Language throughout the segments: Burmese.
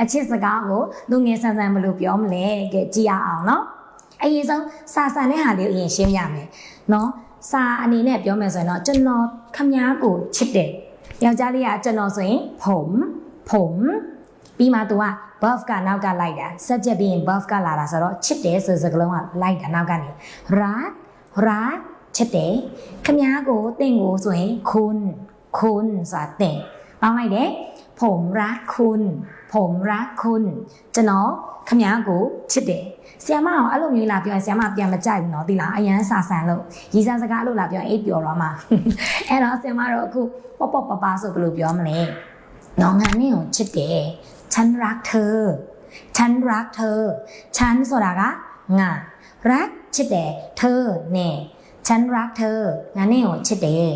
အချစ်စကားကိုလူငယ်ဆန်းဆန်းဘယ်လိုပြောမလဲကဲကြည့်ရအောင်နော်အရင်ဆုံးစာဆန်တဲ့ဟာလေးကိုအရင်ရှင်းပြမယ်နော်စာအနေနဲ့ပြောမယ်ဆိုရင်တော့ကျွန်တော်ခမည်းကိုချစ်တယ်ယောက်ျားလေးကကျွန်တော်ဆိုရင်ဖုံဖုံပြီးမှသူက buff ကနောက်ကလိုက်တာ subject ပြီးရင် buff ကလာတာဆိုတော့ချစ်တယ်ဆိုစကားလုံးကလိုက်တာနောက်ကနေ ra ra ချစ်တယ်ခမည်းကိုတင့်ကိုဆိုရင်ခွန်းခွန်းဆိုတာတင့်ပေါင်းလိုက်တယ် ผมรักคุณ ผมรักคุณကျွန်တော်ခမ ्या ကိုချစ်တယ်ဆီယမအောင်အဲ့လိုမျိုးလာပြောရင်ဆီယမပြန်မကြိုက်ဘူးเนาะဒီလားအရန်စာဆန်လို့ရီစားစကားလို့လာပြောရင်အိပ်ပျော်တော့မှာ အဲ့တော့ဆီယမတော့အခုပေါ့ပေါ့ပပဆိုဘယ်လိုပြောမလဲနော်ငါနဲ့ကိုချစ်တယ်ฉันรักเธอฉันรักเธอฉันဆိုတာကငါรักချစ်တယ်เธอနဲ့ฉันรักเธอငါနဲ့ကိုချစ်တယ်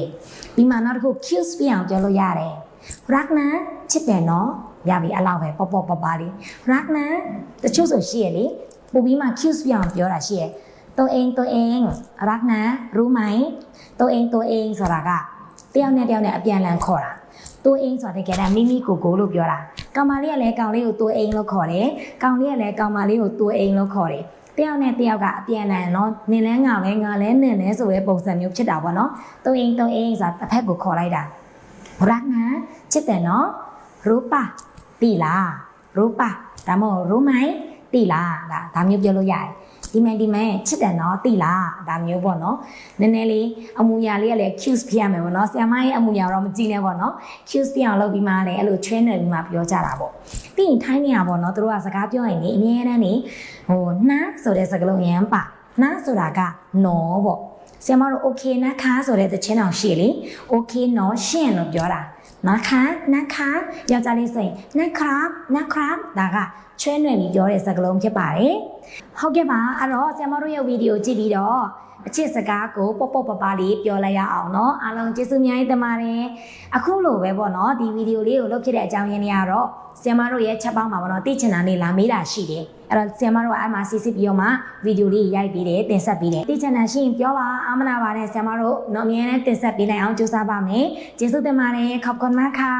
ပြီးမှနောက်တစ်ခု kiss ပြအောင်ပြောလို့ရတယ် รักนะချစ်တယ်နော်ရပြီအဲ့လောက်ပဲပေါ့ပေါ့ပပလေးรักนะတချို့ဆိုရှိရလေပို့ပြီးမှ kiss ပြအောင်ပြောတာရှိရตัวเองตัวเองรักนะรู้ไหมตัวเองตัวเองဆိုတာကတယောက်နဲ့တယောက်နဲ့အပြန်အလှန်ခေါ်တာตัวเองဆိုတာတကယ်တမ်းမိမိကိုယ်ကိုလို့ပြောတာကောင်မလေးကလည်းကောင်လေးကိုตัวเองလို့ခေါ်တယ်ကောင်လေးကလည်းကောင်မလေးကိုตัวเองလို့ခေါ်တယ်တယောက်နဲ့တယောက်ကအပြန်အလှန်နော်နင်လဲငါလဲငါလဲနင်လဲဆိုတဲ့ပုံစံမျိုးဖြစ်တာပေါ့နော်ตัวเองตัวเองဆိုတာတစ်ဖက်ကိုခေါ်လိုက်တာ Branga chete no rupa ti la rupa ဒါမို့ rumai တိလာဒါဒါမျိုးပြောလို့ရတယ်ဒီမန်ဒီမန်ချစ်တယ်နော်တိလာဒါမျိုးပေါ့နော်နည်းနည်းလေးအမူအရာလေးကလည်း cues ပြရမယ်ပေါ့နော်ဆရာမရဲ့အမူအရာတော့မကြည့်နဲ့ပေါ့နော် cues ပြအောင်လုပ်ပြီးမှလည်းအဲ့လို train နေပြီးမှပြောကြတာပေါ့ပြီးရင်ထိုင်းနေရပေါ့နော်တို့ကစကားပြောရင်လေအများအားဖြင့်ဟိုနှားဆိုတဲ့စကားလုံးရမ်းပါနှားဆိုတာကနော်ပေါ့ ဆရာမတို့ okay နခါဆိုတဲ့သချင်းအောင်ရှိလေ okay နော်ရှင့်လို့ပြောတာนะคะนะคะယောက်ျားလေးဆိုရင်นะครับนะครับဒါကချွဲနွယ်ပြီးပြောတဲ့စကားလုံးဖြစ်ပါတယ်ဟုတ်ကဲ့ပါအဲ့တော့ဆရာမတို့ရဲ့ဗီဒီယိုကြည့်ပြီးတော့အချစ်စကားကိုပေါ့ပေါ့ပပလေးပြောလိုက်ရအောင်เนาะအားလုံးကျေးဇူးအများကြီးတင်ပါတယ်အခုလိုပဲပေါ့เนาะဒီဗီဒီယိုလေးကိုလုပ်ဖြစ်တဲ့အကြောင်းရင်းတွေကတော့ဆရာမတို့ရဲ့ချက်ပေါင်းမှာပေါ့เนาะသိချင်တာလေးလာမေးတာရှိတယ် အဲ့တော့ဆီယမတို့ကအဲ့မှာစီစစ်ပြီးတော့မှဗီဒီယိုလေးရိုက်ပေးတယ်တင်ဆက်ပေးတယ်တီချန်နယ်ရှိရင်ပြောပါအာမနာပါနဲ့ဆီယမတို့နော်အမြဲတမ်းတင်ဆက်ပေးနိုင်အောင်ကြိုးစားပါမယ်ကျေးဇူးတင်ပါတယ်ခောက်ကွန်မခါ